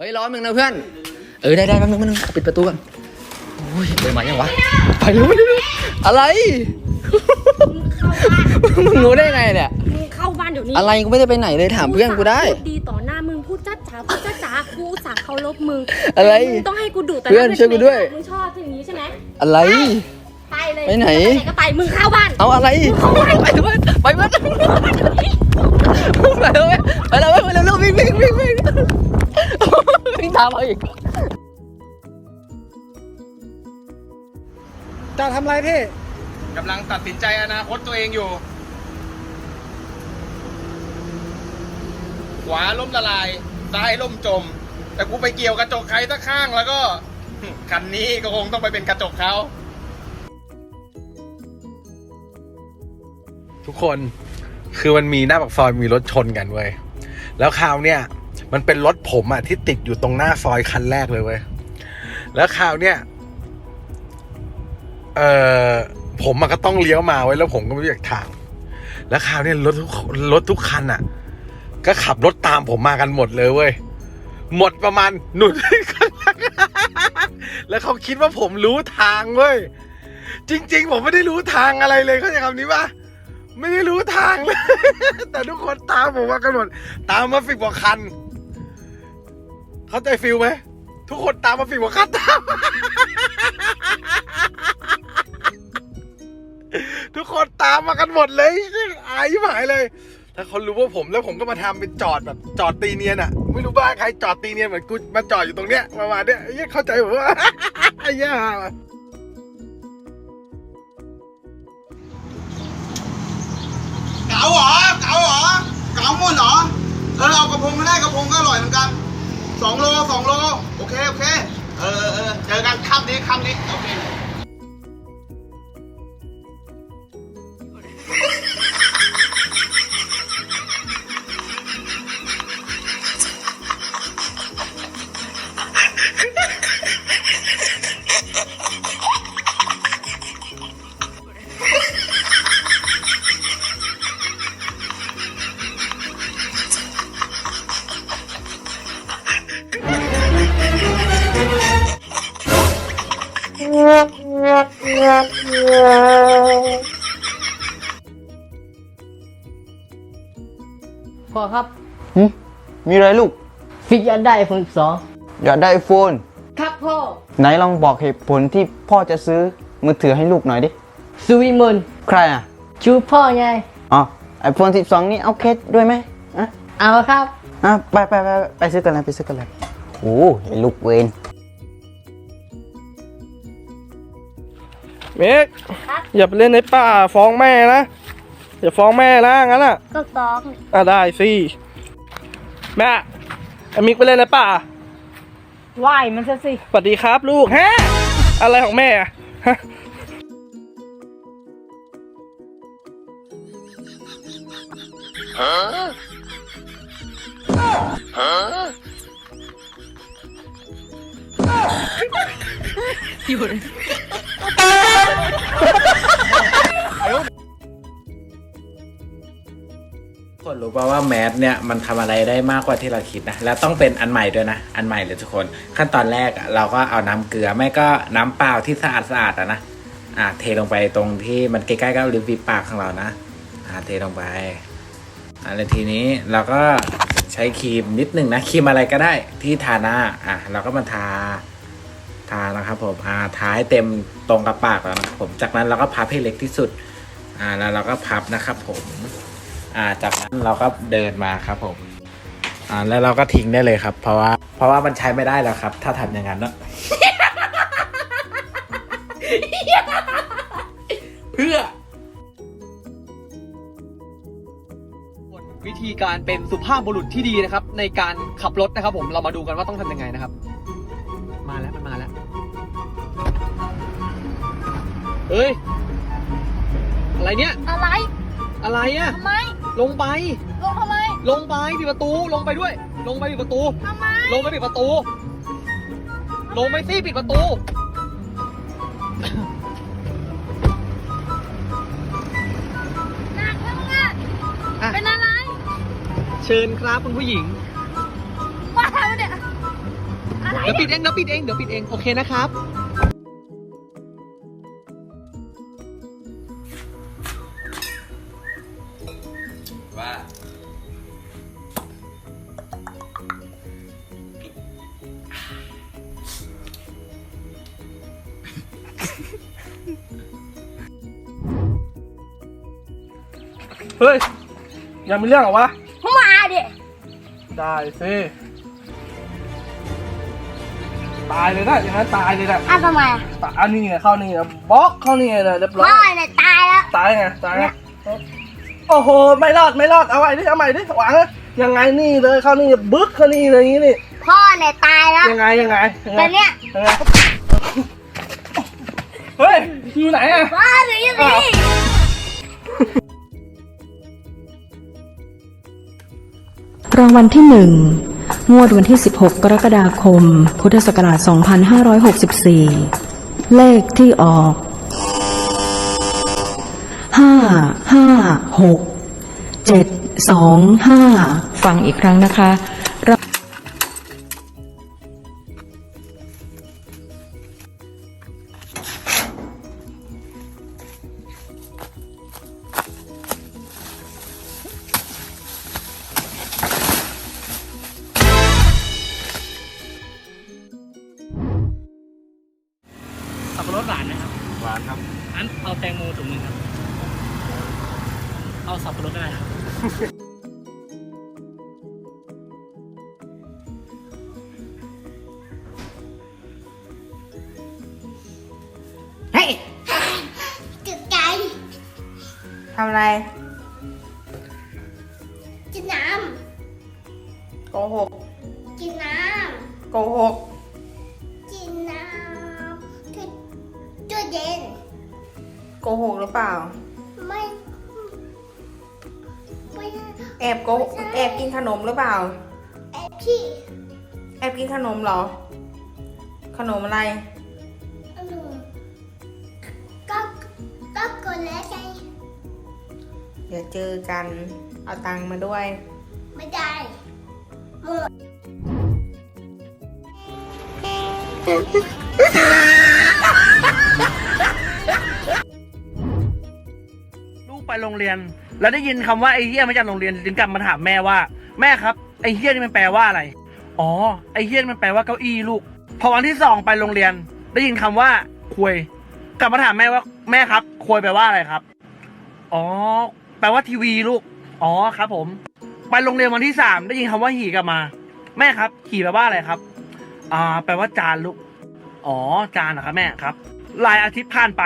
เฮ้ยร้อนมึงนะเพื่อน เออได้ได้แป๊บนึงแป๊บนึงปิดประตูก่อนโอ้ยเดินมายังวะ ไปเร็วไปเร็วเร็วอะไร มึงรู้ได้ไงเนี่ย มึงเข้าบ้านเดี๋ยวนี้อะไรกูไม่ได้ไปไหนเลยถามเพื่อนกูได้ พูดีต่อหน้ามึงพูดจ้าจ๋าพูดจ้าจ๋ากูอุตสาห์เคารพมึงอะไรมึงต้องให้กูดุแต่เพื่อนช่วยกูด้วย มึงชอบอย่างนี้ใช่ไหมอะไร ไปเลยไปไหนไปก็ไปมึงเข้าบ้าน เอาอะไร ไปด้วยไปด้วยไปเลยไปเลยไปเลยเร็ววิ่งวิ่งวิ่งวิ่ง วิ่งตามมาอีกจะทำอะไรพี่ กำลังตัดสินใจอนาคตตัวเองอยู่ ขวาล่มละลาย ซ้ายล่มจม แต่กูไปเกี่ยวกระจกใครสักข้างแล้วก็ คันนี้ก็คงต้องไปเป็นกระจกเขา ทุกคน คือมันมีหน้าปากซอยมีรถชนกันเว้ย แล้วคราวเนี้ย มันเป็นรถผมอะที่ติดอยู่ตรงหน้าซอยคันแรกเลยเว้ยแล้วคราวเนี้ยเอ่อผมมันก็ต้องเลี้ยวมาไว้แล้วผมก็ไม่รู้จักทาง แล้วคราวเนี้ยรถทุกรถทุกคันอะก็ขับรถตามผมมากันหมดเลยเว้ยหมดประมาณหนุนแล้วเขาคิดว่าผมรู้ทางเว้ยจริง ๆ ผมไม่ได้รู้ทางอะไรเลยเข้าใจคำนี้ปะไม่ได้รู้ทางเลย แต่ทุกคนตามผมมากันหมด ตามมาฟิกกว่าคัน เข้าใจฟิลไหม ทุกคนตามมาฟิกกว่าคันตาม ทุกคนตามมากันหมดเลยอายหายเลย ถ้าเขารู้ว่าผมแล้วผมก็มาทำเป็นจอดแบบจอดตีเนียนอะไม่รู้บ้าใครจอดตีเนียนเหมือนกูมาจอดอยู่ตรงเนี้ยประมาณเนี้ยเหี้ยเข้าใจผมว่าไอ้เหี้ยเก๋าเหรอเก๋าเหรอเก๋าหมดเหรอเออเอากระพงก็ได้กระพงก็อร่อยเหมือนกัน สองโลสองโลโอเคโอเคเออเออเจอกันค่ำนี้ค่ำนี้โอเค พ่อครับมีอะไรลูกฟิกอยากได้ไอโฟนสองอยากได้ไอโฟน ครับพ่อไหนลองบอกเหตุผลที่พ่อจะซื้อมือถือให้ลูกหน่อยดิ สุวิมลใครอะ ชูพ่อไง อ๋อไอโฟน12 นี่เอาเคสด้วยไหมอะ เอาครับ อะ ไปไปไปไปซื้อกันเลยไปซื้อกันเลยโอ้ไอ้ลูกเวนเมกอย่าไปเล่นในป่าฟ้องแม่นะ อย่าฟ้องแม่นะงั้นอะ ก็ต้องอะได้สิแม่ไอ้มิกไปเล่นในป่าไหวมันซะสิสวัสดีครับลูกฮะอะไรของแม่อะฮะ คนรู้ป่าว่าแมสเนี่ยมันทำอะไรได้มากกว่าที่เราคิดนะ แล้วต้องเป็นอันใหม่ด้วยนะ อันใหม่เลยทุกคน ขั้นตอนแรกเราก็เอาน้ำเกลือไม่ก็น้ำเปล่าที่สะอาดสะอาดอะนะอ่าเทลงไปตรงที่มันใกล้ๆกับริมฝีปากของเรานะอ่าเทลงไปอ่าแล้วทีนี้เราก็ใช้ครีมนิดหนึ่งนะครีมอะไรก็ได้ที่ทาหน้าอะเราก็มาทาทานะครับผมอ่าทาให้เต็มตรงกับปากแล้วนะผมจากนั้นเราก็พับให้เล็กที่สุดอ่าแล้วเราก็พับนะครับผม อ่าจากนั้นเราก็เดินมาครับผมอ่าแล้วเราก็ทิ้งได้เลยครับ เพราะว่าเพราะว่ามันใช้ไม่ได้แล้วครับ ถ้าทำอย่างนั้นเนอะเพื่อวิธีการเป็นสุภาพบุรุษที่ดีนะครับ ในการขับรถนะครับ ผมเรามาดูกันว่าต้องทำยังไงนะครับ มาแล้วมันมาแล้วเฮ้ยอะไรเนี่ย อะไรอะไรอะทำไม ลงไป ลงทำไมลงไปปิดประตู ลงไปด้วย ลงไปปิดประตู ทำไมลงไปปิดประตู ลงไปสิปิดประตู หนักแล้วมึงอะอะ เป็นอะไรเชิญครับคุณผู้หญิงว่าแล้วเนี่ยดี๋ยวปิดเอง เดี๋ยวปิดเอง เดี๋ยวปิดเอง โอเคนะครับ เฮ้ย ยังมีเรื่องเหรอวะมาดิ ได้สิ ตายเลยนะอย่างนั้นตายเลยนะอะทำไมอะตายอันนี้ไงเข้านี่นะบล็อกเข้านี่ไงนะเรียบร้อพ่อยเนี่ยตายแล้ว ตายไงตายไงโอ้โห ไม่รอดไม่รอดเอาใหม่ดิเอาใหม่ดิหวังนะยังไงนี่เลยเข้านี่บึ๊กเข้านี่เลยอย่างนี้นี่พ่อเนี่ยตายแล้วยังไงยังไงยังไงแต่เนี่ยยังไง เฮ้ย อยู่ไหนอะพ่อหนูอยู่นี่รางวัลที่หนึ่งงวดวันที่ 16 กรกฎาคม พุทธศักราช 2564 เลขที่ออก 5 5 6 7 2 5 ฟังอีกครั้งนะคะ ทำอะไรกินน้โกหกำกินน้โกหกำกินน้ำจุดจุดเย็นโกหกหรือเปล่า ไม่ไม่แอบโกแอบกินขนมหรือเปล่า แอบพี่แอบกินขนมเหรอ ขนมอะไร ดี๋ยวเจอกัน เอาตังค์มาด้วย ไม่ได้หมดลูกไปโรงเรียน แล้วได้ยินคำว่าไอ้เฮี้ยมาจากโรงเรียนจึงกลับมาถามแม่ว่า แม่ครับไอ้เฮี้ยนี่มันแปลว่าอะไร อ๋อไอ้เฮี้ยนี่มันแปลว่าเก้าอี้ลูก พอวันที่สองไปโรงเรียน ได้ยินคำว่าควย กลับมาถามแม่ว่าแม่ครับควยแปลว่าอะไรครับ อ๋อ แปลว่าทีวีลูก อ๋อครับผม ไปโรงเรียนวันที่สามได้ยินคำว่าหี่กลับมา แม่ครับขี่แปลว่าอะไรครับ อ่า แปลว่าจานลูก อ๋อ จานเหรอครับแม่ครับหลายอาทิตย์ผ่านไป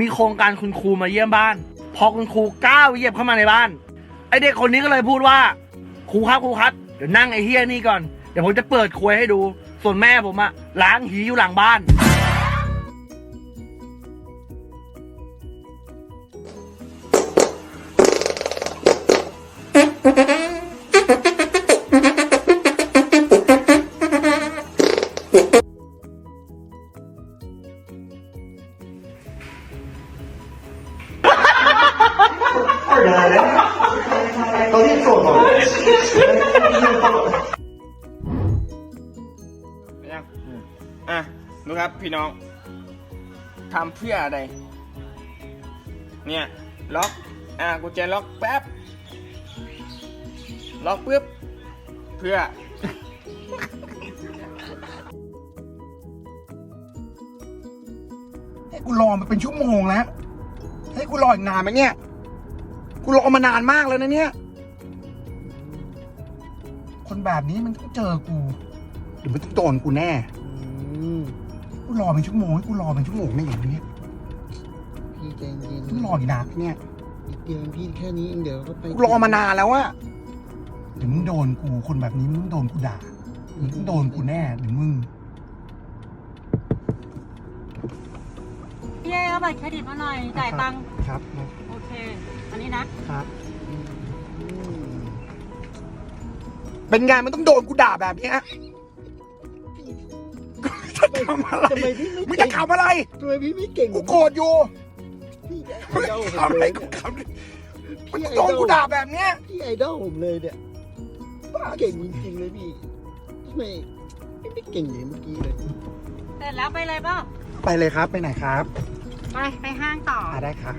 มีโครงการคุณครูมาเยี่ยมบ้าน พอคุณครูก้าวเหยียบเข้ามาในบ้าน ไอเด็กคนนี้ก็เลยพูดว่าครูครับครูครับเดี๋ยวนั่งไอเฮียนี่ก่อน เดี๋ยวผมจะเปิดควยให้ดู ส่วนแม่ผมอะล้างหีอยู่หลังบ้าน ยังอะดูครับพี่น้องทำเพื่ออะไร เนี่ย ล็อก อะกุญแจล็อกแป๊บ ล็อกปุ๊บ เพื่อ ให้กูรอมาเป็นชั่วโมงแล้ว ให้กูรออีกนานไหมเนี่ย กูรอมานานมากแล้วนะเนี่ย คนแบบนี้มันต้องเจอกูเดี๋ยวมันต้องโดนกูแน่กูรอเป็นชั่วโมงให้กูรอเป็นชั่วโมงเนี่ยอย่างนี้พี่ใจเย็นมึงรอกี่นานเนี่ยนิดเดียวพี่แค่นี้เองเดี๋ยวก็ไปกูรอมานานแล้วอะเดี๋ยวมึงโดนกูคนแบบนี้มึงต้องโดนกูด่ามึงต้องโดนกูแน่เดี๋ยวมึงพี่เอาบัตรเครดิตมาหน่อยจ่ายตังค์ครับ โอเค อันนี้นะ ครับ เป็นไงมันต้องโดนกูด่าแบบเนี้ยจะทำอะไรทำไมพี่ไม่มึงจะทำอะไร ทำไมพี่ไม่เก่งกูโกรธอยู่พี่ไอมึงดอลผมทำอะไรเลยกูเนี่ยทำดิมึงต้องโดนกูด่าแบบเนี้ยพี่ไอดอลผมเลยเนี่ยเก่งจริงๆเลยพี่ไม่ไม่เก่งอย่างเมื่อกี้เลยเสร็จแล้วไปเลยเปล่าไปเลยครับไปไหนครับไปไปห้างต่อ อ่าได้ครับ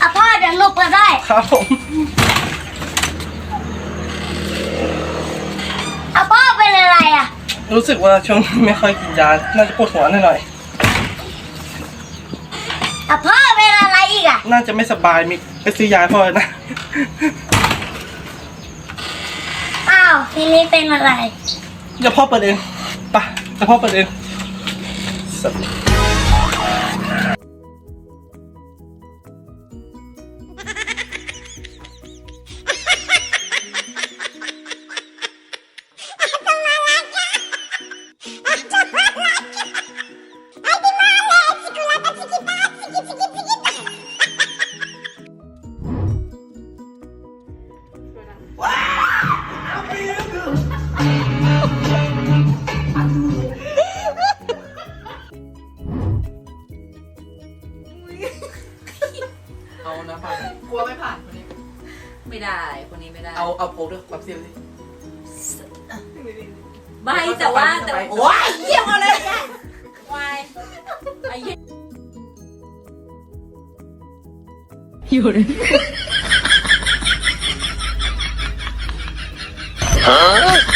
อะพ่อเดี๋ยวลุกแล้วได้ ครับผมอะพ่อเป็นอะไรอะ รู้สึกว่าช่วงนี้ไม่ค่อยกินยา น่าจะปวดหัวหน่อยอะพ่อเป็นอะไรอีกอะ ๆน่าจะไม่สบายมีไปซื้อยาให้พ่อนะ อ้าวทีนี้เป็นอะไร เดี๋ยวพ่อเปิดเองไปเดี๋ยวพ่อเปิดเองเอา เอาโป๊กด้วยความเสียวสิไม่แต่ว่าแต่ว่าโอ้ยเยี่ยมเอาเลยเนี่ยวายไอ้เหี้ยอยู่เลยฮะ